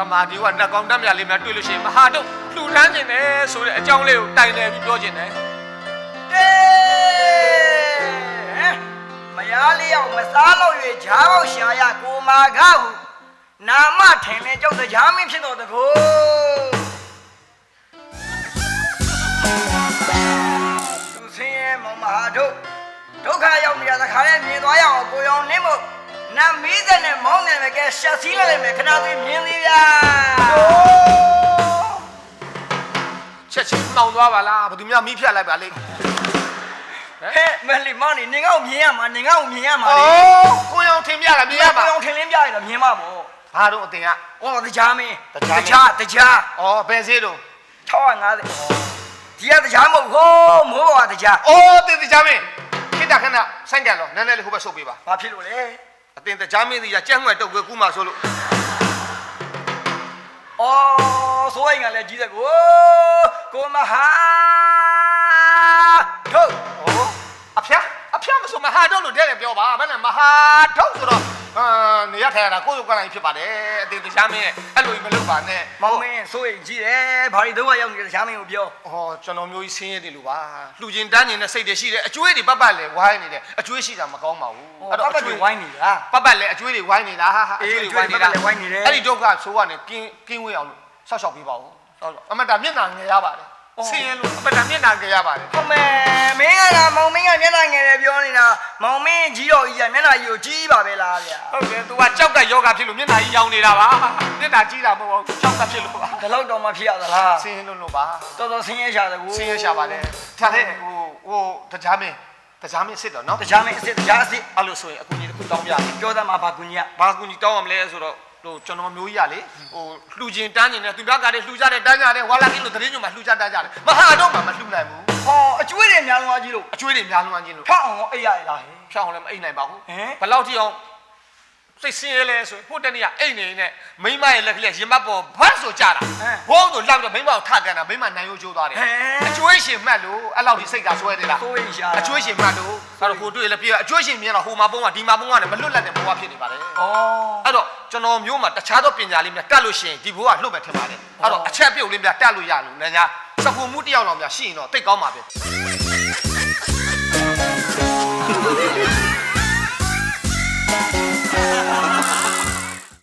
တမာဒီကနှက်ကောင်းတက်မြလေးများတွေ့လို့ရှိရင်မဟာတို့လှူဒန်းခြင်းတယ်ဆိုတဲ့အကြောင်းလေးကိုတိုင်တယ်ပြီးပြောခြင်းတယ်တေမယားလေးယောက်မစားလို့၍ဂျားပေါက်ရှာရကိုမာကဟုနာမထင်လဲကြောက်တရားမင်းဖြစ်တော်တကူသူစင်းရဲ့မမဟာတို့ဒုက္ခရောက်နေရတဲ့ခါနဲ့မြင်သွားရအောင်ကိုရောင် နေမို့နတ်မီးတဲ့နဲ့မောင်းနေမယ်ကဲရှက်စီးလိုက်မယ်ခဏသေးမြင်သေးဗျာချက်ချင်းနှောင်သွားပါလားဘယ်သူများမိဖြတ်လိုက်ပါလိမ့်ဟဲ့မလီမောင်နေနေငေါ့မြင်ရမှာနေငေါ့မြင်ရမှာလေအော်ကိုရောင်ထင်ပြလားမြင်ရပါကိုရောင်ထင်လင်းပြရတော့မြင်မှာပေါ့ဘာတို့အတင်က။အော်တရားမင်းတရားမင်းတရားတရားအော်ဘယ်စေးတော့650ဒီကတရားမဟုတ်ဟိုးမိုးပေါ်ကတရားအော်တင်တကြားမင်းခိတခဏဆိုင်ကန်တော့နည်းနည်းလေးဟိုဘက်ဆုတ်ပေးပါဘာဖြစ်လို့လဲ အတင်တကြားမင်းကြီးကကြက်ငွက်တုတ်ကွယ်ကူးမှဆိုလို့။အော်ဆိုရင်ကလည်းကြီးတဲ့ကိုကိုမဟာထုတ်ဩအဖျားအဖျားမဆိုမဟာတော့လို့တဲ့တယ်ပြောပါဘယ်နဲ့မဟာတော့ဆိုတော့အာ နေရထိုင်ရတာကိုယ်ရုပ်ကလိုက်ဖြစ်ပါတယ်အတင်တကြားမင်းရဲ့အဲ့လိုကြီးမလုပ်ပါနဲ့မောင်မင်းဆိုရင်ကြီးတယ်ဘာလို့တော့ရောက်နေတဲ့တရားမင်းကိုပြော။အော်ကျွန်တော်မျိုးကြီးဆင်းရဲတယ်လို့ပါ။လှူချင်းတန်းနေတဲ့စိတ်တွေရှိတယ်အကျွေးတွေပတ်ပတ်လဲဝိုင်းနေတယ်အကျွေးရှိတာမကောင်းပါဘူးအဲ့တော့ပတ်ပတ်ဝိုင်းနေတာပတ်ပတ်လဲအကျွေးတွေဝိုင်းနေတာဟာဟာအေးအကျွေးတွေဝိုင်းနေတာအကျွေးတွေပတ်ပတ်လဲဝိုင်းနေတယ်အဲ့ဒီဒုက္ခဆိုးကနေကင်းကင်းဝေးအောင်လို့ဆောက်ရှောက်ပေးပါဦးဆောက်ရှောက်အမတာမျက်နှာငယ်ရပါတယ်ဆင်းရဲလို့အမတာမျက်နှာငယ်ရပါတယ်ဟုတ်မယ်မင်းကလားမောင်မင်းက မျက်နှာငယ်တယ်ပြောနေတာမောင်မင်းကြီးတော်ကြီးကမျက်နှာကြီးကိုကြီးပါပဲလားဗျာဟုတ်တယ် तू ကကြောက်ကယောဂဖြစ်လို့မျက်နှာကြီးရောင်နေတာပါမျက်နှာကြီးတာမဟုတ်ဘူးကြောက်ကဖြစ်လို့ပါဒီလောက်တော့မဖြစ်ရသလားဆင်းရဲလို့လို့ပါတော်တော်ဆင်းရဲရှာတယ်ကိုဆင်းရဲရှာပါတယ်ထားတဲ့ဟိုဟိုတကြားမင်းတကြားမင်းစစ်တော့နော်တရားမင်းအစ်စ်တရားအစ်စ်အဲ့လိုဆိုရင်အကူကြီးတစ်ခုတောင်းပြတယ်ပြောသားမှာဘာကူညီရဘာကူညီတောင်းရမလဲဆိုတော့ ဟိုကျွန်တော်မျိုးကြီးရလေဟိုလှူခြင်းတန်းခြင်းနဲ့သူများကလည်းလှူကြတယ်တန်းကြတယ်ဝါလာကင်းလို့သတင်းညွှန်မှာလှူကြတန်းကြတယ်မဟာတော့မှမလှူနိုင်ဘူးဟောအကျွေးတွေများလုံးကြီးလို့အကျွေးတွေများလွန်ခြင်းလို့ဖတ်အောင်အိပ်ရရလားဟဲ့ဖြောင်းအောင်လည်းမအိတ်နိုင်ပါဘူးဟမ်ဘယ်လောက်ထိအောင်စိတ်ဆင်းရဲလဲဆိုရင်ဟိုတနေ့ကအိတ်နေနဲ့မိမရဲ့လက်ကလေးရင်မပေါ်ဘတ်ဆိုကြတာဘုံဆိုလောက်တော့မိမကိုထကန်တာမိမနိုင်ရိုးကျိုးသွားတယ်အကျွေးရှင်မှတ်လို့အဲ့လောက်ထိစိတ်ကဆွဲတယ်လားဆိုရင်ရှာအကျွေးရှင်မှတ်လို့အဲ့တော့ဟိုတွေ့လည်းပြအကျွေးရှင်မြင်တော့ဟိုမှာပုံကဒီမှာပုံကလည်းမလွတ်လပ်တဲ့ဘဝဖြစ်နေပါတယ်ဩအဲ့တော့ ကျွန်တော်မျိုးမှာတခြားသောပညာလေးများတက်လို့ရှိရင်ဒီဘိုးကလှုပ်မယ်ထင်ပါတယ်အဲ့တော့အချက်ပြုတ်လေးများတက်လို့ရလို့လည်းညာစကူမှုတစ်ယောက်လောက်များရှိရင်တော့တိတ်ကောင်းပါပဲ